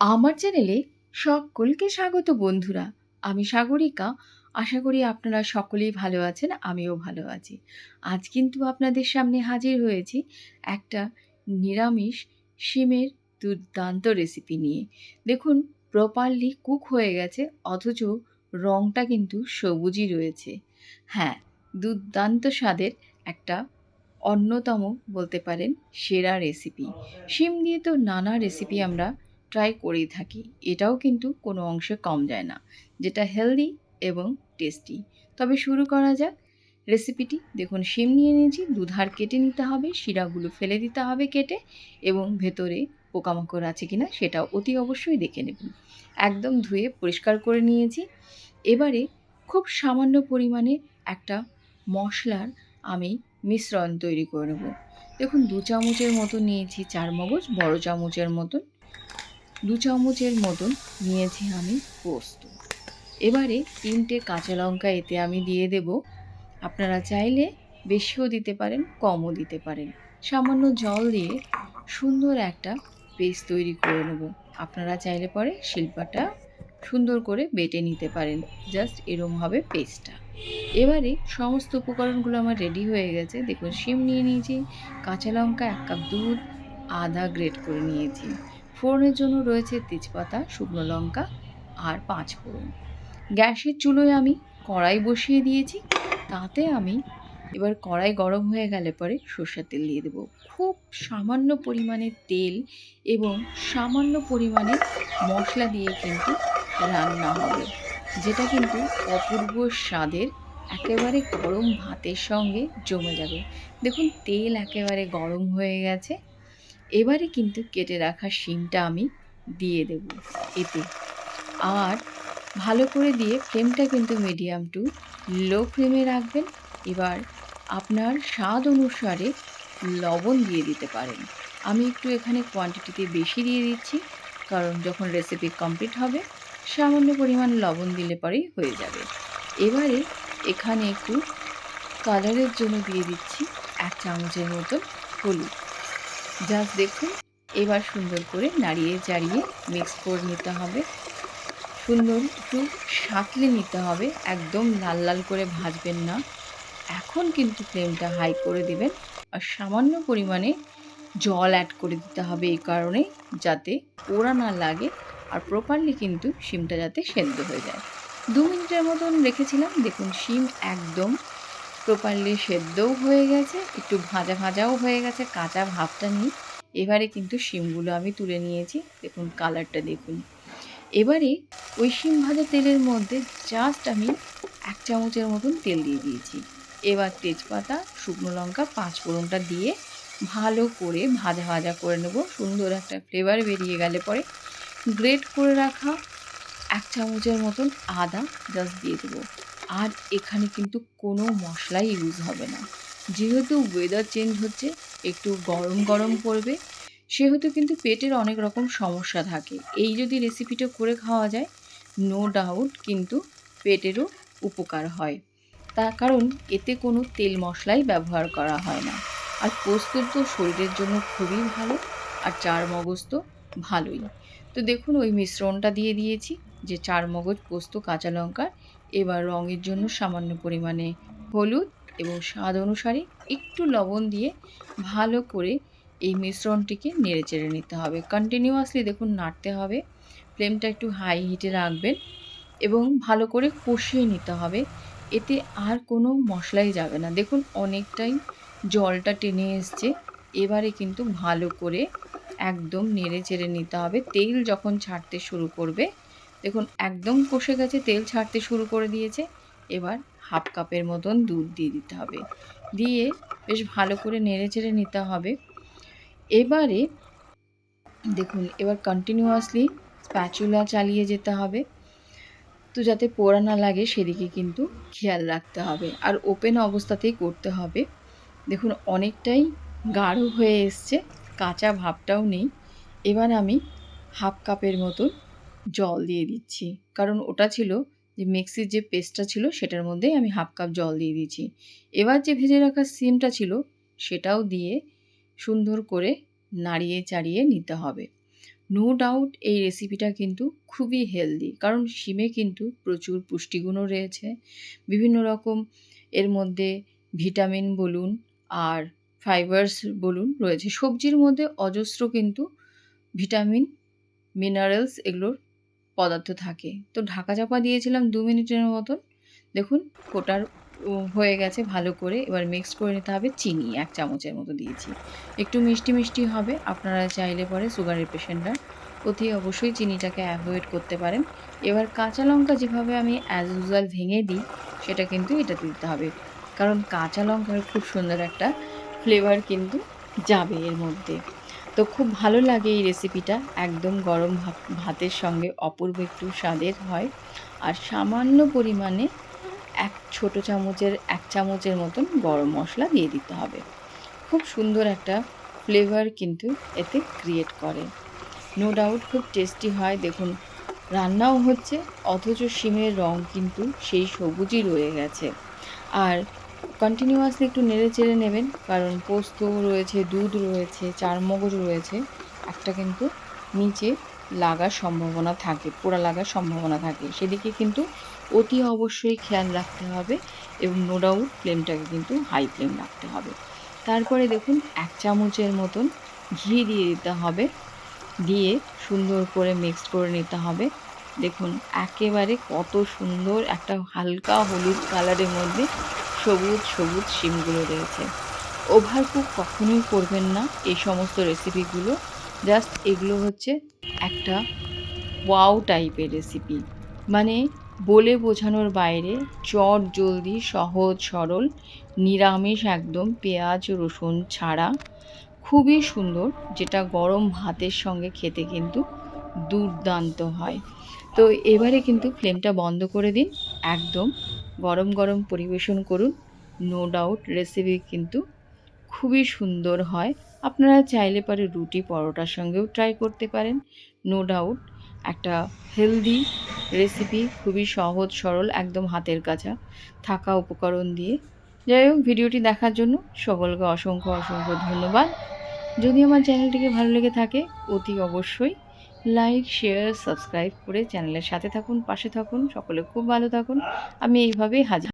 আমার চ্যানেলে সকলকে স্বাগত বন্ধুরা। আমি সাগরিকা। আশা করি আপনারা সকলেই ভালো আছেন, আমিও ভালো আছি। আজ কিন্তু আপনাদের সামনে হাজির হয়েছি একটা নিরামিষ শিমের দুর্দান্ত রেসিপি নিয়ে। দেখুন প্রপারলি কুক হয়ে গেছে, অথচ রঙটা কিন্তু সবুজই রয়েছে। হ্যাঁ দুর্দান্ত স্বাদের একটা অন্যতম বলতে পারেন সেরা রেসিপি শিম দিয়ে তো নানা রেসিপি আমরা ট্রাই করেই থাকি। এটাও কিন্তু কোনো অংশে কম যায় না, যেটা হেলদি এবং টেস্টি তবে শুরু করা যাক। রেসিপিটি দেখুন, শিম নিয়ে নিয়েছি, দুধার কেটে নিতে হবে, শিরাগুলো ফেলে দিতে হবে কেটে, এবং ভেতরে পোকামাকড় আছে কিনা সেটা অতি অবশ্যই দেখে নেবেন। একদম ধুয়ে পরিষ্কার করে নিয়েছি। এবারে খুব সামান্য পরিমাণে একটা মশলার আমি মিশ্রণ তৈরি করে নেব। দেখুন, দু চামচের মতো নিয়েছি চার মগজ বড় চামচের মতন দু চামচের মতন নিয়েছি আমি পোস্ত। এবারে তিনটে কাঁচা লঙ্কা এতে আমি দিয়ে দেব। আপনারা চাইলে বেশিও দিতে পারেন, কমও দিতে পারেন। সামান্য জল দিয়ে সুন্দর একটা পেস্ট তৈরি করে নেব। আপনারা চাইলে পরে শিল্পাটা সুন্দর করে বেটে নিতে পারেন। জাস্ট এরম হবে পেস্টটা। এবারে সমস্ত উপকরণগুলো আমার রেডি হয়ে গেছে। দেখুন, শিম নিয়ে নিয়েছি, কাঁচা লঙ্কা এক কাপ দুধ, আদা গ্রেট করে নিয়েছি। ফোড়নের জন্য রয়েছে তেজপাতা, শুকনো লঙ্কা আর পাঁচ ফোড়ন। গ্যাসের চুলোয় আমি কড়াই বসিয়ে দিয়েছি। তাতে আমি এবার কড়াই গরম হয়ে গেলে পরে সর্ষের তেল দিয়ে দেবো। খুব সামান্য পরিমাণে তেল এবং সামান্য পরিমাণে মশলা দিয়ে কিন্তু রান্না হবে, যেটা কিন্তু অপূর্ব স্বাদের একেবারে গরম ভাতের সঙ্গে জমে যাবে। দেখুন, তেল একেবারে গরম হয়ে গেছে। এবারে কিন্তু কেটে রাখা শিমটা আমি দিয়ে দেব এতে। আর ভালো করে দিয়ে ফ্লেমটা কিন্তু মিডিয়াম টু লো ফ্লেমে রাখবেন। এবার আপনার স্বাদ অনুসারে লবণ দিয়ে দিতে পারেন। আমি একটু এখানে কোয়ান্টিটিতে বেশি দিয়ে দিচ্ছি, কারণ যখন রেসিপি কমপ্লিট হবে, সামান্য পরিমাণ লবণ দিলে পরেই হয়ে যাবে। এবারে এখানে একটু কালারের জন্য দিয়ে দিচ্ছি এক চামচের মতন হলুদ। জাস্ট দেখুন, এবার সুন্দর করে নাড়িয়ে চাড়িয়ে মিক্স করে নিতে হবে। সুন্দর একটু সাঁতলে নিতে হবে, একদম লাল লাল করে ভাজবেন না। এখন কিন্তু ফ্লেমটা হাই করে দিবেন আর সামান্য পরিমাণে জল অ্যাড করে দিতে হবে এই কারণে, যাতে পোড়া না লাগে আর প্রপারলি কিন্তু শিমটা যাতে সেদ্ধ হয়ে যায়। দু মিনিটের মতন রেখেছিলাম, দেখুন শিম একদম প্রপারলি সেদ্ধও হয়ে গেছে, একটু ভাজা ভাজাও হয়ে গেছে, কাঁচা ভাবটা নিই। এবারে কিন্তু শিমগুলো আমি তুলে নিয়েছি, দেখুন কালারটা দেখুন। এবারে ওই শিম ভাজা তেলের মধ্যে জাস্ট আমি এক চামচের মতন তেল দিয়ে দিয়েছি। এবার তেজপাতা, শুকনো লঙ্কা, পাঁচ ফোড়নটা দিয়ে ভালো করে ভাজা ভাজা করে নেব। সুন্দর একটা ফ্লেভার বেরিয়ে গেলে পরে গ্রেট করে রাখা এক চামচের মতন আদা জাস্ট দিয়ে দেবো। আর এখানে কিন্তু কোনো মশলাই ইউজ হবে না। যেহেতু ওয়েদার চেঞ্জ হচ্ছে, একটু গরম গরম পড়বে, সেহেতু কিন্তু পেটের অনেক রকম সমস্যা থাকে। এই যদি রেসিপিটা করে খাওয়া যায় নো ডাউট কিন্তু পেটেরও উপকার হয়। তার কারণ, এতে কোনো তেল মশলাই ব্যবহার করা হয় না। আর পোস্ত তো শরীরের জন্য খুবই ভালো, আর চার মগজ তো ভালোই। তো দেখুন, ওই মিশ্রণটা দিয়ে দিয়েছি। যে চার মগজ পোস্ত, কাঁচা লঙ্কা, এবার রঙের জন্য সামান্য পরিমাণে হলুদ এবং স্বাদ অনুসারে একটু লবণ দিয়ে ভালো করে এই মিশ্রণটিকে নেড়ে চেড়ে নিতে হবে। কন্টিনিউয়াসলি দেখুন, নাড়তে হবে। ফ্লেমটা একটু হাই হিটে রাখবেন এবং ভালো করে কষিয়ে নিতে হবে। এতে আর কোনো মশলাই যাবে না। দেখুন, অনেকটাই জলটা টেনে এসছে। এবারে কিন্তু ভালো করে একদম নেড়ে চেড়ে নিতে হবে। তেল যখন ছাড়তে শুরু করবে দেখুন, একদম কষে গেছে, তেল ছাড়তে শুরু করে দিয়েছে। এবার হাফ কাপের মতন দুধ দিয়ে দিতে হবে। দিয়ে বেশ ভালো করে নেড়ে চেড়ে নিতে হবে। এবারে দেখুন, এবার কন্টিনিউয়াসলি স্প্যাচুলা চালিয়ে যেতে হবে। তো যাতে পোড়া না লাগে, সেদিকে কিন্তু খেয়াল রাখতে হবে। আর ওপেন অবস্থাতেই করতে হবে। দেখুন, অনেকটাই গাঢ় হয়ে এসছে, কাঁচা ভাবটাও নেই। এবার আমি হাফ কাপের মতন জল দিয়ে দিচ্ছি। কারণ ওটা ছিল যে মিক্সির যে পেস্টটা ছিল সেটার মধ্যেই আমি হাফ কাপ জল দিয়ে দিচ্ছি এবার যে ভেজে রাখা সিমটা ছিল সেটাও দিয়ে সুন্দর করে নাড়িয়ে চাড়িয়ে নিতে হবে। নো ডাউট এই রেসিপিটা কিন্তু খুবই হেলদি কারণ শিমে কিন্তু প্রচুর পুষ্টিগুণও রয়েছে। বিভিন্ন রকম এর মধ্যে ভিটামিন বলুন আর ফাইবার্স বলুন রয়েছে। সবজির মধ্যে অজস্র কিন্তু ভিটামিন মিনারেলস এগুলোর পদার্থ থাকে। তো ঢাকা চাপা দিয়েছিলাম দু মিনিটের মতন। দেখুন ফোটার হয়ে গেছে ভালো করে। এবার মিক্স করে নিতে হবে চিনি, এক চামচের মতো দিয়েছি। একটু মিষ্টি মিষ্টি হবে, আপনারা চাইলে পরে সুগারের পেশেন্টরা অতি অবশ্যই চিনিটাকে অ্যাভয়েড করতে পারেন। এবার কাঁচা লঙ্কা যেভাবে আমি অ্যাজ ইউজুয়াল ভেঙে দিই, সেটা কিন্তু এটা দিতে হবে। কারণ কাঁচা লঙ্কার খুব সুন্দর একটা ফ্লেভার কিন্তু যাবে এর মধ্যে। তো খুব ভালো লাগে এই রেসিপিটা একদম গরম ভাতের সঙ্গে অপূর্ব একটু স্বাদের হয়। আর সামান্য পরিমাণে এক ছোট চামচের, এক চামচের মতন গরম মশলা দিয়ে দিতে হবে। খুব সুন্দর একটা ফ্লেভার কিন্তু এতে ক্রিয়েট করে। নো ডাউট খুব টেস্টি হয়। দেখুন, রান্নাও হচ্ছে, অথচ শিমের রং কিন্তু সেই সবুজই রয়ে গেছে। আর কন্টিনিউয়াসলি একটু নেড়ে চেড়ে নেবেন, কারণ পোস্ত রয়েছে, দুধ রয়েছে চারমগজ রয়েছে, একটা কিন্তু নিচে লাগার সম্ভাবনা থাকে, পোড়া লাগার সম্ভাবনা থাকে। সেদিকে কিন্তু অতি অবশ্যই খেয়াল রাখতে হবে এবং নো ডাউট ফ্লেমটাকে কিন্তু হাই ফ্লেম রাখতে হবে। তারপরে দেখুন, এক চামচের মতন ঘি দিয়ে দিতে হবে, দিয়ে সুন্দর করে মিক্সড করে নিতে হবে। দেখুন, একেবারে কত সুন্দর একটা হালকা হলুদ কালারের মধ্যে সবুজ সবুজ শিমগুলো রয়েছে। ওভার কুক কখনোই করবেন না এই সমস্ত রেসিপিগুলো জাস্ট এগুলো হচ্ছে একটা ওয়াও টাইপের রেসিপি মানে বলে বোঝানোর বাইরে চট জলদি, সহজ, সরল, নিরামিষ একদম পেঁয়াজ, রসুন ছাড়া। খুবই সুন্দর, যেটা গরম ভাতের সঙ্গে খেতে কিন্তু দুর্দান্ত হয়। তো এবারে কিন্তু ফ্লেমটা বন্ধ করে দিন, একদম গরম গরম পরিবেশন করুন। নো ডাউট রেসিপি কিন্তু খুবই সুন্দর হয়। আপনারা চাইলে পারে রুটি পরোটার সঙ্গেও ট্রাই করতে পারেন। নো ডাউট একটা হেলদি রেসিপি খুবই সহজ, সরল, একদম হাতের কাছা থাকা উপকরণ দিয়ে। যাই হোক, ভিডিওটি দেখার জন্য সকলকে অসংখ্য অসংখ্য ধন্যবাদ। যদি আমার চ্যানেলটিকে ভালো লেগে থাকে, অতি অবশ্যই লাইক শেয়ার সাবস্ক্রাইব করে চ্যানেলের সাথে থাকুন, পাশে থাকুন, সকলে খুব ভালো থাকুন। আমি এইভাবেই হাজার